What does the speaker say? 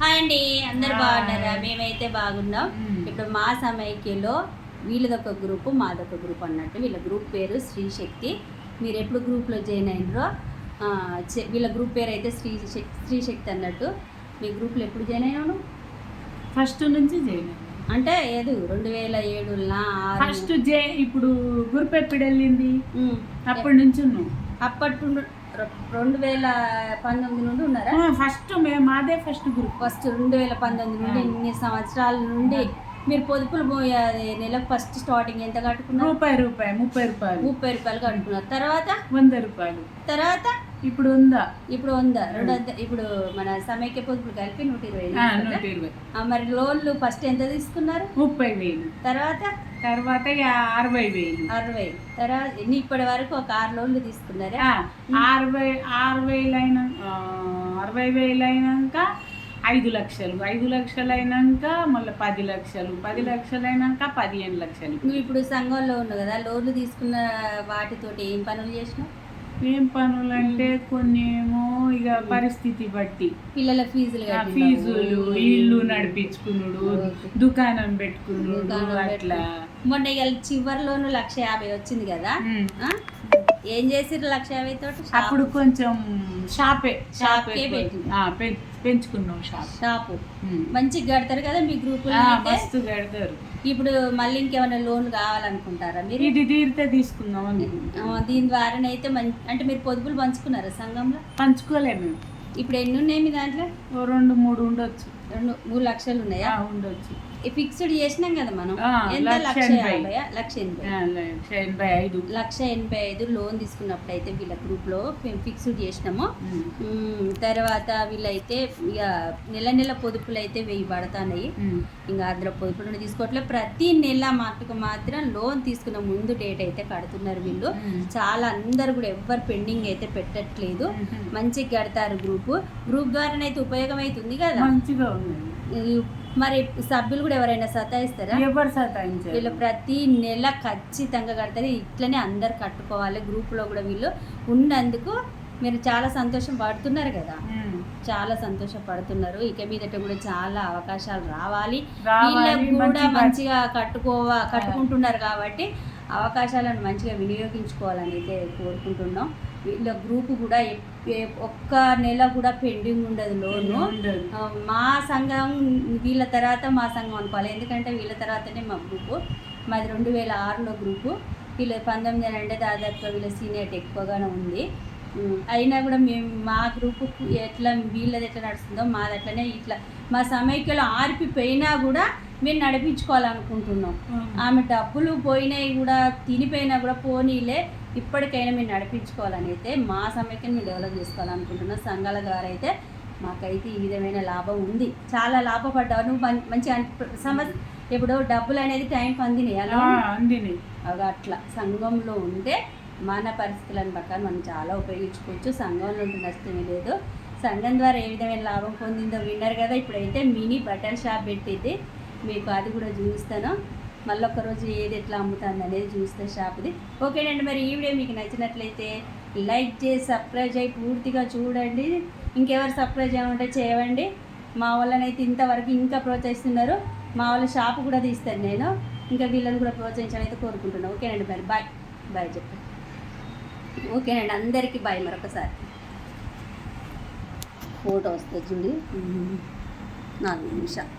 Hi అండి అందరు. బాగున్నారా? మేమైతే బాగున్నాం. ఇప్పుడు మా సమైక్యలో వీళ్ళదొక గ్రూప్ మాదొక గ్రూప్ అన్నట్టు. వీళ్ళ గ్రూప్ పేరు శ్రీశక్తి మీరు ఎప్పుడు గ్రూప్లో జాయిన్ అయినరో వీళ్ళ గ్రూప్ పేరు అయితే శ్రీ శక్- శ్రీశక్తి అన్నట్టు. మీ గ్రూప్లో ఎప్పుడు జాయిన్ అయినాను ఫస్ట్ నుంచి చేయను అంటే ఏదు? రెండు వేల ఏడులా ఫస్ట్ జే ఇప్పుడు గ్రూప్ ఎప్పుడు వెళ్ళింది అప్పటి నుంచి అప్పటి రెండు వేల పంతొమ్మిది నుండి ఉన్నారా? ఫస్ట్ మేము మాదే ఫస్ట్ గ్రూప్ ఫస్ట్ రెండు వేల పంతొమ్మిది నుండి. ఇన్ని సంవత్సరాల నుండి మీరు పొదుపులు పోయి నెలకు ఫస్ట్ స్టార్టింగ్ ఎంత కట్టుకున్నారు? రూపాయి రూపాయి ముప్పై రూపాయలు. ముప్పై రూపాయలు కట్టుకున్నారు. తర్వాత? వంద రూపాయలు. తర్వాత? ఇప్పుడు ఉందా? ఇప్పుడు ఉందా? రెండు ఇప్పుడు మన సమైక్య పొదుపులు కలిపి నూట ఇరవై? నూట ఇరవై. మరి లోన్లు ఫస్ట్ ఎంత తీసుకున్నారు? ముప్పై వేలు. తర్వాత? తర్వాత అరవై వేలు. అరవై. తర్వాత ఎన్ని ఇప్పటి వరకు ఒక ఆరు లోన్లు తీసుకున్నారా? అరవై ఆరు వేలు అయిన అరవై వేలు అయినాక ఐదు లక్షలు. ఐదు లక్షలు అయినాక మళ్ళీ పది లక్షలు. పది లక్షలు అయినాక పదిహేను లక్షలు. నువ్వు ఇప్పుడు సంఘంలో ఉన్నావు కదా లోన్లు తీసుకున్న వాటితోటి ఏం పనులు చేసినావు? ఏం పనులు అంటే కొన్ని ఏమో ఇక పరిస్థితి బట్టి పిల్లల ఫీజులు. ఫీజులు ఇల్లు నడిపించుకున్నాడు. దుకాణం పెట్టుకున్నాడు అట్లా మొన్న ఇవాళ చివరిలోను లక్ష యాభై వచ్చింది కదా? ఏం చేసిర్రు లక్ష యాభై తోటి? షాప్- అప్పుడు కొంచెం షాపే షాప్కే ఎక్కువ. పెట్టింది. ఆ, పెం- పెంచుకున్నాం షాప్. షాపు. మంచిగా కడతారు కదా మీ గ్రూప్ మస్తు కడతారు ఇప్పుడు మళ్ళీ ఇంకేమైనా లోన్ కావాలనుకుంటారా మీరు? ఇది తీరితే తీసుకుందాం దీని ద్వారానైతే మంచి అంటే మీరు పొదుపులు పంచుకున్నారా సంఘంలో? పంచుకోలేము మేము. ఇప్పుడు ఎన్ని ఉన్నాయి మీ దాంట్లో? రెండు మూడు ఉండొచ్చు. రెండు మూడు లక్షలు ఉన్నాయా? ఉండొచ్చు. ఫిక్స్డ్ చేసినాం కదా మనం. ఎంత? లక్ష లక్ష ఎనభై. యాభై లక్ష ఐదు. లక్ష ఎనభై ఐదు లోన్ తీసుకున్నప్పుడు అయితే వీళ్ళ గ్రూప్లో ఫిక్స్డ్ చేసినాము. తర్వాత వీళ్ళైతే ఇక నెల నెల పొదుపులు అయితే వెయ్యి పడతాయి. ఇంకా అందులో పొదుపులు నుండి తీసుకోవట్లే. ప్రతి నెల మటుకు మాత్రం లోన్ తీసుకున్న ముందు డేట్ అయితే కడుతున్నారు వీళ్ళు. చాలా అందరు కూడా ఎవ్వరు పెండింగ్ అయితే పెట్టట్లేదు. మంచిగా కడతారు గ్రూప్ గ్రూప్ ద్వారానైతే ఉపయోగం అవుతుంది కదా. మంచిగా ఈ- మరి సభ్యులు కూడా ఎవరైనా సతాయిస్తారా? ఎవరు సతాయించారు? వీళ్ళు ప్రతి నెల ఖచ్చితంగా కడతారు. ఇట్లనే అందరు కట్టుకోవాలి. గ్రూప్లో కూడా వీళ్ళు ఉన్నందుకు మీరు చాలా సంతోషం పడుతున్నారు కదా. చాలా సంతోషపడుతున్నారు. ఇక మీదట కూడా చాలా అవకాశాలు రావాలి. వీళ్ళకు కూడా మంచి మంచిగా కట్టుకోవా కట్టుకుంటున్నారు కాబట్టి అవకాశాలను మంచిగా వినియోగించుకోవాలని అయితే కోరుకుంటున్నాం. వీళ్ళ గ్రూప్ కూడా ఒక్క నెల కూడా పెండింగ్ ఉండదు లోను. మా సంఘం వీళ్ళ తర్వాత మా సంఘం అనుకోవాలి. ఎందుకంటే వీళ్ళ తర్వాతనే మా గ్రూపు. మాది రెండు వేల ఆరులో గ్రూపు. వీళ్ళ పంతొమ్మిది అంటే దాదాపుగా వీళ్ళ సీనియర్ ఎక్కువగానే ఉంది. అయినా కూడా మేము మా గ్రూపు ఎట్లా వీళ్ళది ఎట్లా నడుస్తుందో మాది అట్లనే ఇట్లా. మా సమైక్యలో ఆర్పిపోయినా కూడా మేము నడిపించుకోవాలనుకుంటున్నాం. ఆమె డబ్బులు పోయినాయి కూడా తినిపోయినా కూడా పోనీలే. ఇప్పటికైనా మేము నడిపించుకోవాలని అయితే మా సమైక్యను మేము డెవలప్ చేసుకోవాలనుకుంటున్నాం సంఘాల ద్వారా అయితే మాకైతే ఈ విధమైన లాభం ఉంది. చాలా లాభపడ్డావు. నువ్వు మం- మంచిగా అనిపి- సమస్య ఇప్పుడు డబ్బులు అనేది టైంకి అందినాయి. అలా ఆ, అందిని అవి అట్లా సంఘంలో ఉంటే మన పరిస్థితులను ప్రకారం మనం చాలా ఉపయోగించుకోవచ్చు. సంఘంలో ఉంటే నష్టమే లేదు. సంఘం ద్వారా ఏ విధమైన లాభం పొందిందో విన్నారు కదా. ఇప్పుడైతే మినీ బట్టల షాప్ పెట్టింది. మీకు అది కూడా చూపిస్తాను. మళ్ళీ ఒక రోజు ఏది ఎట్లా అమ్ముతుంది అనేది చూస్తే షాప్ది. ఓకేనండి మరి ఈ వీడియో మీకు నచ్చినట్లయితే లైక్ చేసి సబ్స్క్రైబ్ చేయి పూర్తిగా చూడండి. ఇంకెవరు సబ్స్క్రైబ్ చేయమంటే చేయండి మా వాళ్ళనైతే ఇంతవరకు ఇంకా ప్రోత్సహిస్తున్నారు. మా వాళ్ళ షాప్ కూడా తీస్తాను నేను. ఇంకా వీళ్ళని కూడా ప్రోత్సహించాలని అయితే కోరుకుంటున్నాను. ఓకేనండి మరి బాయ్. బాయ్ చెప్పండి. ఓకేనండి అందరికీ బాయ్ మరొకసారి. ఫోటో వస్తుంది చూడు. నాలుగు నిమిషాలు.